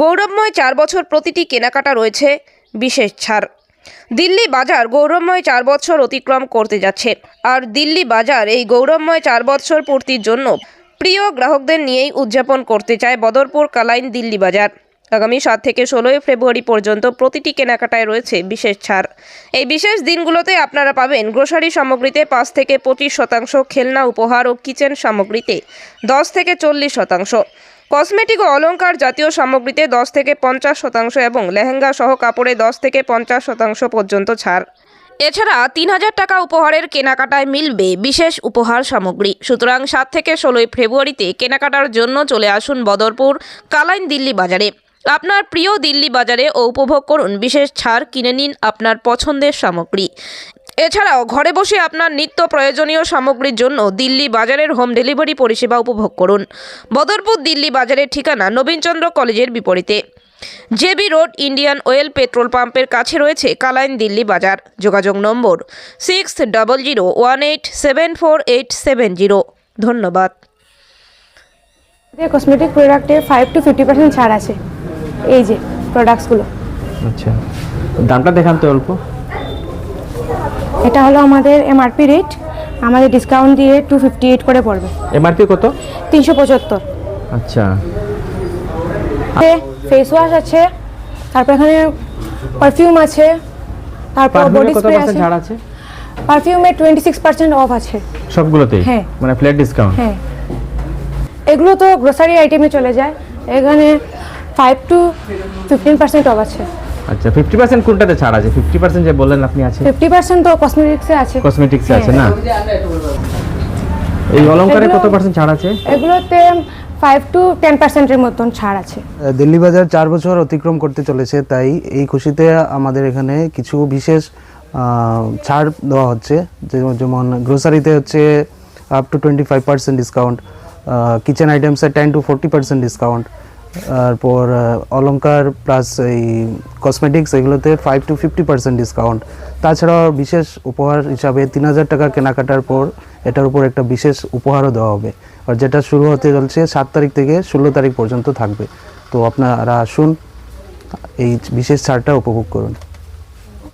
গৌরবময় চার বছর প্রতিটি কেনাকাটা রয়েছে বিশেষ ছাড়। দিল্লি বাজার গৌরবময় চার বছর অতিক্রম করতে যাচ্ছে। আর দিল্লি বাজার এই গৌরবময় চার বছর পূর্তির জন্য প্রিয় গ্রাহকদের নিয়েই উদযাপন করতে চায় বদরপুর কালাইন দিল্লি বাজার। আগামী সাত থেকে ষোলোই ফেব্রুয়ারি পর্যন্ত প্রতিটি কেনাকাটায় রয়েছে বিশেষ ছাড়। এই বিশেষ দিনগুলোতে আপনারা পাবেন গ্রোসারি সামগ্রীতে পাঁচ থেকে পঁচিশ শতাংশ, খেলনা, উপহার ও কিচেন সামগ্রীতে দশ থেকে চল্লিশ শতাংশ। কসমেটিক ও অলঙ্কার জাতীয় সামগ্রীতে দশ থেকে পঞ্চাশ শতাংশ এবং লেহেঙ্গা সহ কাপড়ে দশ থেকে পঞ্চাশ শতাংশ পর্যন্ত ছাড়। এছাড়া তিন হাজার টাকা উপহারের কেনাকাটায় মিলবে বিশেষ উপহার সামগ্রী। সুতরাং সাত থেকে ষোলোই ফেব্রুয়ারিতে কেনাকাটার জন্য চলে আসুন বদরপুর, কালাইন দিল্লি বাজারে। আপনার প্রিয় দিল্লি বাজারে ও উপভোগ করুন বিশেষ ছাড় কিনে নিন আপনার পছন্দের সামগ্রী। এছাড়াও ঘরে বসে আপনার নিত্য প্রয়োজনীয় সামগ্রীর জন্য দিল্লি বাজারের হোম ডেলিভারি পরিষেবা উপভোগ করুন। বদরপুর দিল্লি বাজারের ঠিকানা নবীনচন্দ্র কলেজের বিপরীতে। JB road, Indian oil petrol পাম্পের কাছে রয়েছে কালাইন দিল্লি বাজার। যোগাযোগ নম্বর six double zero one eight seven four eight seven zero ধন্যবাদ। কসমেটিক প্রোডাক্টে ফাইভ টু ফিফটি পার্সেন্ট ছাড় আছে। এই যে প্রোডাক্টসগুলো আচ্ছা দামটা দেখান তো অল্প। এটা হলো আমাদের এমআরপি রেট আমাদের ডিসকাউন্ট দিয়ে টু ফিফটি এইট করে পড়বে। এমআরপি কত? তিনশো পঁচাত্তর। আচ্ছা। ফেস ওয়াশ আছে তারপর এখানে পারফিউম আছে তারপর বডি স্প্রে আছে। ছাড় আছে? পারফিউমে টোয়েন্টি সিক্স পার্সেন্ট অফ আছে। সবগুলোতেই? হ্যাঁ। মানে ফ্ল্যাট ডিসকাউন্ট হ্যাঁ। এগুলো তো গ্রোসারি আইটেমে চলে যায়। এখানে five to fifteen percent off আছে। আচ্ছা ফিফটি পার্সেন্ট কোনটাতে ছাড় আছে? ফিফটি পার্সেন্ট যে বললেন আপনি আছে। ফিফটি পার্সেন্ট তো কসমেটিক্সে আছে। কসমেটিক্সে আছে হ্যাঁ। না এই অলংকারে কত পার্সেন্ট ছাড় আছে? এগুলোতে ফাইভ টু টেন পার্সেন্টের মতন ছাড় আছে। দিল্লি বাজার চার বছর অতিক্রম করতে চলেছে তাই এই খুশিতে আমাদের এখানে কিছু বিশেষ ছাড় দেওয়া হচ্ছে। যেমন গ্রোসারিতে হচ্ছে up to twenty five percent discount kitchen আইটেমসে ten to forty percent discount তারপর অলঙ্কার প্লাস এই কসমেটিক্স এগুলোতে five to fifty percent discount তাছাড়াও বিশেষ উপহার হিসাবে তিন হাজার টাকা কেনাকাটার পর এটার উপর একটা বিশেষ উপহারও দেওয়া হবে। আর যেটা শুরু হতে চলছে সাত তারিখ থেকে ষোলো তারিখ পর্যন্ত থাকবে। তো আপনারা আসুন, এই বিশেষ ছাড়টা উপভোগ করুন।